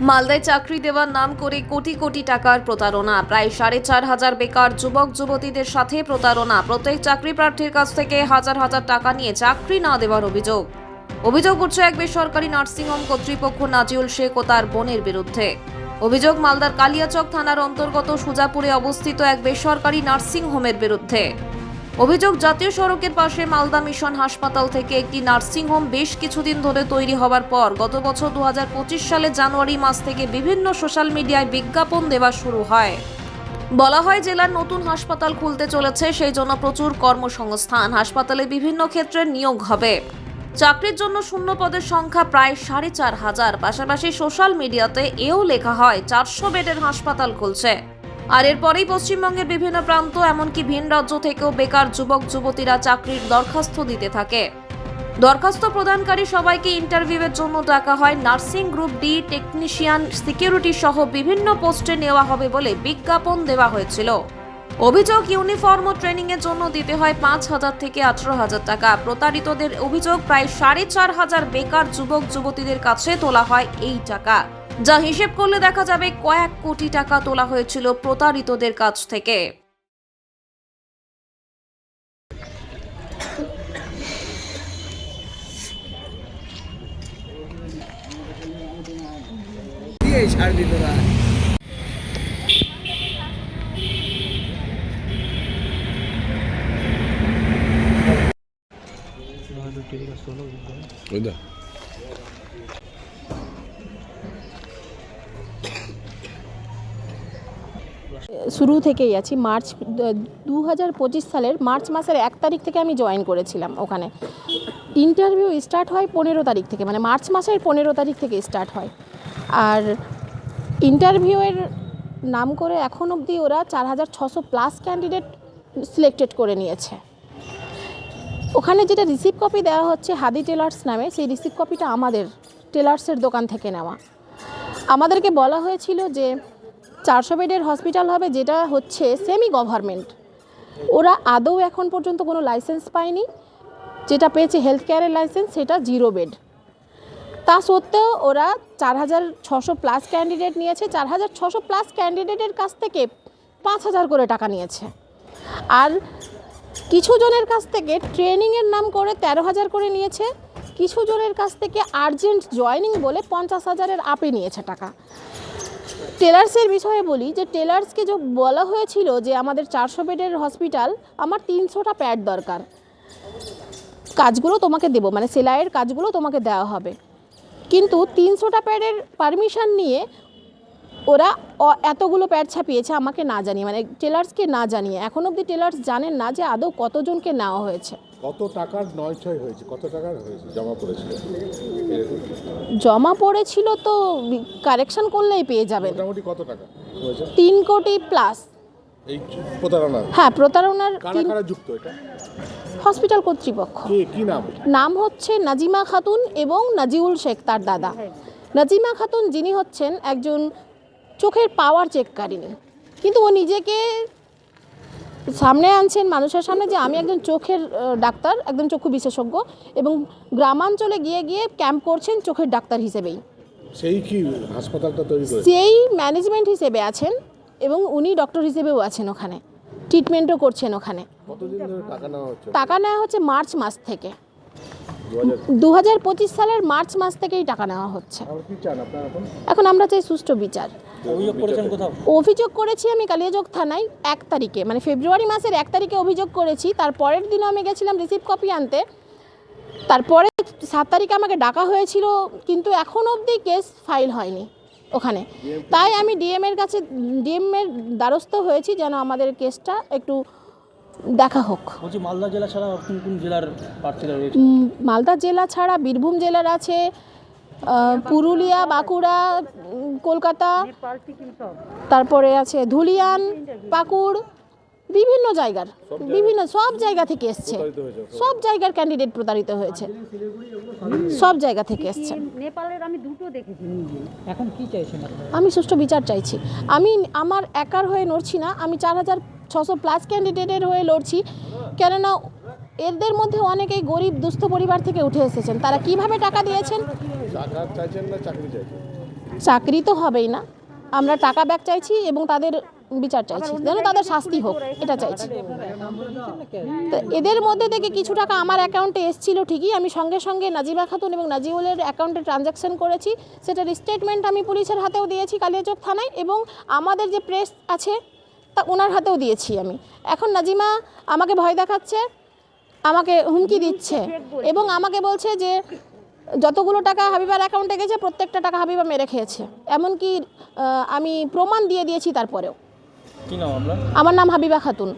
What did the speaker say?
মালদায় চাকরি দেওয়ার নাম করে কোটি কোটি টাকার প্রতারণা। প্রায় সাড়ে চার হাজার বেকার যুবক, যুবতীদের সাথে প্রতারণা। প্রত্যেক চাকরি প্রার্থীর কাছ থেকে হাজার হাজার টাকা নিয়ে চাকরি না দেওয়ার অভিযোগ। অভিযোগ উঠছে এক বেসরকারি নার্সিংহোম কর্তৃপক্ষ নাজিউল শেখ ও তার বোনের বিরুদ্ধে। অভিযোগ, মালদার কালিয়াচক থানার অন্তর্গত সুজাপুরে অবস্থিত এক বেসরকারি নার্সিংহোমের বিরুদ্ধে। অভিযোগ, জাতীয় সড়কের পাশে মালদা মিশন হাসপাতাল থেকে একটি নার্সিংহোম বেশ কিছুদিন ধরে তৈরি হওয়ার পর গত বছর দু সালে জানুয়ারি মাস থেকে বিভিন্ন সোশ্যাল মিডিয়ায় বিজ্ঞাপন দেওয়া শুরু হয়। বলা হয়, জেলার নতুন হাসপাতাল খুলতে চলেছে, সেই জন্য প্রচুর কর্মসংস্থান। হাসপাতালে বিভিন্ন ক্ষেত্রে নিয়োগ হবে। চাকরির জন্য শূন্য পদের সংখ্যা প্রায় সাড়ে চার হাজার। পাশাপাশি সোশ্যাল মিডিয়াতে এও লেখা হয়, চারশো বেডের হাসপাতাল খুলছে। আর এরপরেই পশ্চিমবঙ্গের বিভিন্ন প্রান্ত, এমনকি ভিন রাজ্য থেকেও বেকার যুবক, যুবতীরা চাকরির দরখাস্ত দিতে থাকে। দরখাস্ত প্রদানকারী সবাইকে ইন্টারভিউয়ের জন্য ডাকা হয়। Nursing group D, technician, security সহ বিভিন্ন পোস্টে নেওয়া হবে বলে বিজ্ঞাপন দেওয়া হয়েছিল। অভিযোগ, ইউনিফর্ম ও ট্রেনিং এর জন্য দিতে হয় পাঁচ হাজার থেকে আঠারো হাজার টাকা। প্রতারিতদের অভিযোগ, প্রায় সাড়ে চার হাজার বেকার যুবক, যুবতীদের কাছে তোলা হয় এই টাকা। যা হিসেব করলে দেখা যাবে কয়েক কোটি টাকা তোলা হয়েছিল প্রতারিতদের কাছ থেকে। শুরু থেকেই আছি। মার্চ দু হাজার পঁচিশ সালের মার্চ মাসের এক তারিখ থেকে আমি জয়েন করেছিলাম ওখানে। ইন্টারভিউ স্টার্ট হয় পনেরো তারিখ থেকে মানে মার্চ মাসের পনেরো তারিখ থেকে স্টার্ট হয়। আর ইন্টারভিউয়ের নাম করে এখন অবধি ওরা চার হাজার ছশো প্লাস ক্যান্ডিডেট সিলেক্টেড করে নিয়েছে। ওখানে যেটা রিসিভ কপি দেওয়া হচ্ছে হাদি টেলার্স নামে, সেই রিসিভ কপিটা আমাদের টেলার্সের দোকান থেকে নেওয়া। আমাদেরকে বলা হয়েছিল যে চারশো বেডের হসপিটাল হবে, যেটা হচ্ছে সেমি গভর্নমেন্ট ওরা আদৌ এখন পর্যন্ত কোনো লাইসেন্স পায়নি। যেটা পেয়েছে হেলথ কেয়ারের লাইসেন্স সেটা জিরো বেড তা সত্ত্বেও ওরা চার হাজার ছশো প্লাস ক্যান্ডিডেট নিয়েছে, চার হাজার ছশো প্লাস ক্যান্ডিডেটের কাছ থেকে পাঁচ হাজার করে টাকা নিয়েছে। আর কিছু জনের কাছ থেকে ট্রেনিংয়ের নাম করে তেরো হাজার করে নিয়েছে, কিছু জনের কাছ থেকে আর্জেন্ট জয়নিং বলে পঞ্চাশ হাজারের আপে নিয়েছে টাকা। টেলার্সের বিষয়ে বলি যে টেলার্সকে যে বলা হয়েছিল যে আমাদের চারশো বেডের হসপিটাল, আমার তিনশোটা প্যাড দরকার। কাজগুলো তোমাকে দেবো মানে সেলাইয়ের কাজগুলো তোমাকে দেওয়া হবে। কিন্তু তিনশোটা প্যাডের পারমিশন নিয়ে ওরা এতগুলো প্যাড ছাপিয়েছে আমাকে না জানিয়ে মানে টেলার্সকে না জানিয়ে। এখন অবধি টেলার্স জানেন না যে আদৌ কতজনকে নেওয়া হয়েছে। কত টাকার নয় ছয় হয়েছে? কত টাকার হয়েছে? জমা পড়েছিল? জমা পড়েছিল তো কারেকশন করলেই পেয়ে যাবেন। মোটামুটি কত টাকা হয়েছে? তিন কোটি প্লাস। এই প্রতারণা? হ্যাঁ প্রতারণার কারা কারা যুক্ত এটা? হসপিটাল কর্তৃপক্ষ। কে কি নাম? নাম হচ্ছে নাজিমা খাতুন এবং নাজিউল শেখ তার দাদা। নাজিমা খাতুন যিনি হচ্ছেন একজন চোখের পাওয়ার চেককারিনী। কিন্তু ও নিজেকে সামনে আনছেন মানুষের সামনে যে আমি একজন চোখের ডাক্তার একজন চক্ষু বিশেষজ্ঞ এবং গ্রামাঞ্চলে গিয়ে গিয়ে ক্যাম্প করছেন চোখের ডাক্তার হিসেবেই। সেই কি হাসপাতালটা তৈরি করে? সেই ম্যানেজমেন্ট হিসেবে আছেন এবং উনি ডক্টর হিসেবেও আছেন ওখানে। ট্রিটমেন্টও করছেন ওখানে। টাকা নেওয়া হচ্ছে মার্চ মাস থেকে। দু হাজার পঁচিশ সালের মার্চ মাস থেকেই টাকা নেওয়া হচ্ছে। আর কি চান আপনার এখন? আমরা চাই সুষ্ঠু বিচার। অভিযোগ অভিযোগ করেছি আমি কালিয়াযোগ থানায় এক তারিখে মানে ফেব্রুয়ারি মাসের এক তারিখে অভিযোগ করেছি। তার পরের দিনও আমি গেছিলাম রিসিভ কপি আনতে। তারপরে সাত তারিখে আমাকে ডাকা হয়েছিল কিন্তু এখন অবধি কেস ফাইল হয়নি ওখানে। তাই আমি ডিএম এর কাছে ডিএম এর দ্বারস্থ হয়েছি যেন আমাদের কেসটা একটু দেখা হোক। বলছি মালদা জেলা ছাড়া কোন কোন জেলার প্রার্থীরা রয়েছে? মালদা জেলা ছাড়া বীরভূম জেলার আছে পুরুলিয়া বাঁকুড়া কলকাতা তারপরে আছে ধুলিয়ান পাকুড় বিভিন্ন জায়গার বিভিন্ন সব জায়গা থেকে এসছে। সব জায়গার ক্যান্ডিডেট প্রতারিত হয়েছে। সব জায়গা থেকে এসছে। নেপালের আমি দুটো দেখেছি এখন কি চাইছেন আমি সুষ্ঠু বিচার চাইছি। আমি আমার একার হয়ে নড়ছি না আমি চার হাজার ছশো প্লাস ক্যান্ডিডেটের হয়ে লড়ছি। কেননা এদের মধ্যে অনেকেই গরিব দুস্থ পরিবার থেকে উঠে এসেছেন। তারা কীভাবে টাকা দিয়েছেন? চাকরি তো হবেই না। আমরা টাকা ব্যাক চাইছি এবং তাদের বিচার চাইছি। যেন তাদের শাস্তি হোক এটা চাইছি। তো এদের মধ্যে থেকে কিছু টাকা আমার অ্যাকাউন্টে এসেছিল ঠিকই। আমি সঙ্গে সঙ্গে নাজিবা খাতুন এবং নাজিউলের অ্যাকাউন্টে ট্রানজ্যাকশন করেছি। সেটার স্টেটমেন্ট আমি পুলিশের হাতেও দিয়েছি কালিয়াচক থানায়। এবং আমাদের যে প্রেস আছে তা ওনার হাতেও দিয়েছি আমি। এখন নাজিমা আমাকে ভয় দেখাচ্ছে আমাকে হুমকি দিচ্ছে এবং আমাকে বলছে যে যতগুলো টাকা হাবিবার অ্যাকাউন্টে গেছে প্রত্যেকটা টাকা হাবিবা মেরে খেয়েছে। এমনকি আমি প্রমাণ দিয়ে দিয়েছি তারপরেও। আমার নাম হাবিবা খাতুন।